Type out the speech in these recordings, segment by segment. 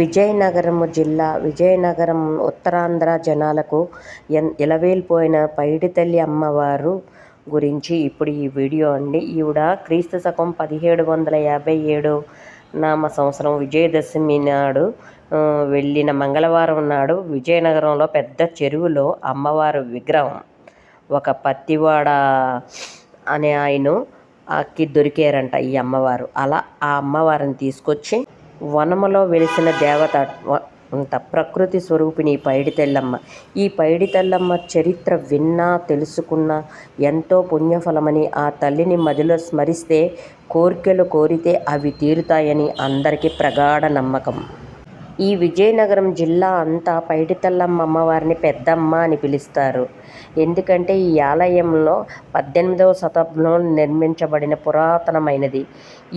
విజయనగరము జిల్లా విజయనగరం ఉత్తరాంధ్ర జనాలకు ఎన్ ఇలవేల్పోయిన పైడితల్లి అమ్మవారు గురించి ఇప్పుడు ఈ వీడియో అండి. ఈవిడ క్రీస్తు శకం పదిహేడు వందల యాభై ఏడు నామ సంవత్సరం విజయదశమి నాడు వెళ్ళిన మంగళవారం నాడు విజయనగరంలో పెద్ద చెరువులో అమ్మవారు విగ్రహం ఒక పత్తివాడ అనే ఆయన అక్కి దొరికారంట ఈ అమ్మవారు. అలా ఆ అమ్మవారిని తీసుకొచ్చి వనములో వెలిసిన దేవత అంత ప్రకృతి స్వరూపిణి పైడి తెల్లమ్మ. ఈ పైడి తెల్లమ్మ చరిత్ర విన్నా తెలుసుకున్నా ఎంతో పుణ్యఫలమని ఆ తల్లిని మదిలో స్మరిస్తే కోరికలు కోరితే అవి తీరుతాయని అందరికీ ప్రగాఢ నమ్మకం. ఈ విజయనగరం జిల్లా అంతా పైడితల్లమ్మ అమ్మవారిని పెద్దమ్మ అని పిలుస్తారు. ఎందుకంటే ఈ ఆలయంలో పద్దెనిమిదవ శతాబ్దంలో నిర్మించబడిన పురాతనమైనది.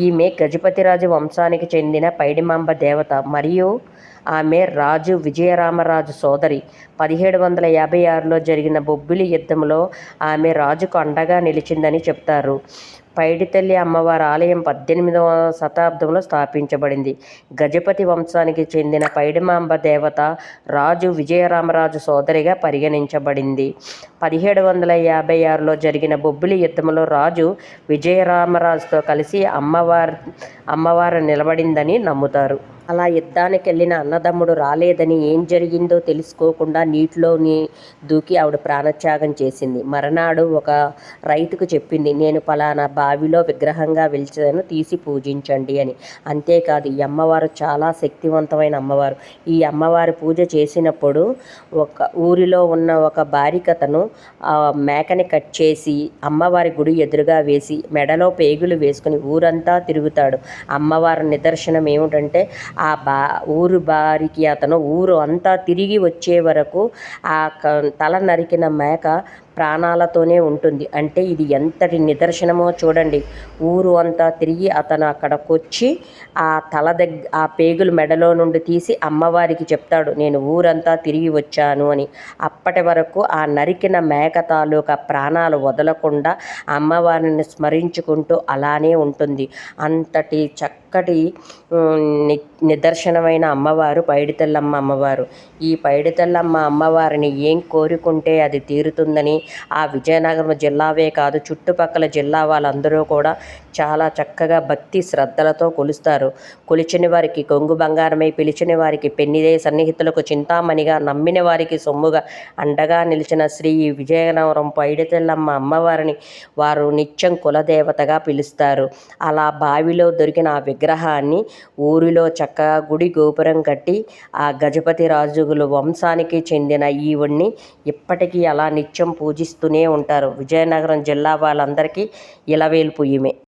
ఈమె గజపతిరాజు వంశానికి చెందిన పైడిమాంబ దేవత మరియు ఆమె రాజు విజయరామరాజు సోదరి. పదిహేడు వందల యాభై ఆరులో జరిగిన బొబ్బిలి యుద్ధంలో ఆమె రాజుకు అండగా నిలిచిందని చెప్తారు. పైడితల్లి అమ్మవారి ఆలయం పద్దెనిమిదవ శతాబ్దంలో స్థాపించబడింది. గజపతి వంశానికి చెందిన పైడిమాంబ దేవత రాజు విజయరామరాజు సోదరిగా పరిగణించబడింది. పదిహేడు వందల యాభై ఆరులో జరిగిన బొబ్బిలి యుద్ధంలో రాజు విజయరామరాజుతో కలిసి అమ్మవారి అమ్మవారు నిలబడిందని నమ్ముతారు. అలా యుద్ధానికి వెళ్ళిన అన్నదమ్ముడు రాలేదని ఏం జరిగిందో తెలుసుకోకుండా నీటిలోని దూకి ఆవిడ ప్రాణత్యాగం చేసింది. మరనాడు ఒక రైతుకు చెప్పింది నేను పలానా బావిలో విగ్రహంగా వెలిచాను తీసి పూజించండి అని. అంతేకాదు ఈ అమ్మవారు చాలా శక్తివంతమైన అమ్మవారు. ఈ అమ్మవారి పూజ చేసినప్పుడు ఒక ఊరిలో ఉన్న ఒక బారికతను మేకని కట్ చేసి అమ్మవారి గుడి ఎదురుగా వేసి మెడలో పేగులు వేసుకుని ఊరంతా తిరుగుతాడు. అమ్మవారి నిదర్శనం ఏమిటంటే ఆ బా ఊరు బారికి అతను ఊరు అంతా తిరిగి వచ్చే వరకు ఆ తల నరికిన మేక ప్రాణాలతోనే ఉంటుంది. అంటే ఇది ఎంతటి నిదర్శనమో చూడండి. ఊరు అంతా తిరిగి అతను అక్కడకొచ్చి ఆ తల దగ్గ ఆ పేగులు మెడలో నుండి తీసి అమ్మవారికి చెప్తాడు నేను ఊరంతా తిరిగి వచ్చాను అని. అప్పటి వరకు ఆ నరికిన మేక తాలూకా ప్రాణాలు వదలకుండా అమ్మవారిని స్మరించుకుంటూ అలానే ఉంటుంది. అంతటి చక్కటి నిదర్శనమైన అమ్మవారు పైడితల్లమ్మ అమ్మవారు. ఈ పైడితల్లమ్మ అమ్మవారిని ఏం కోరుకుంటే అది తీరుతుందని ఆ విజయనగరం జిల్లావే కాదు చుట్టుపక్కల జిల్లా వాళ్ళందరూ కూడా చాలా చక్కగా భక్తి శ్రద్ధలతో కొలుస్తారు. కొలిచిన వారికి కొంగు బంగారమై పిలిచిన వారికి పెన్నిదే సన్నిహితులకు చింతామణిగా నమ్మిన వారికి సొమ్ముగా అండగా నిలిచిన శ్రీ విజయనగరం పైడితెల్లమ్మ అమ్మవారిని వారు నిత్యం కులదేవతగా పిలుస్తారు. అలా బావిలో దొరికిన ఆ విగ్రహాన్ని ఊరిలో చక్కగా గుడి గోపురం కట్టి ఆ గజపతి రాజుగులు వంశానికి చెందిన ఈవుణ్ణి ఇప్పటికీ అలా నిత్యం పూజిస్తూనే ఉంటారు. విజయనగరం జిల్లా వాళ్ళందరికీ ఇలవేల్పు ఈమె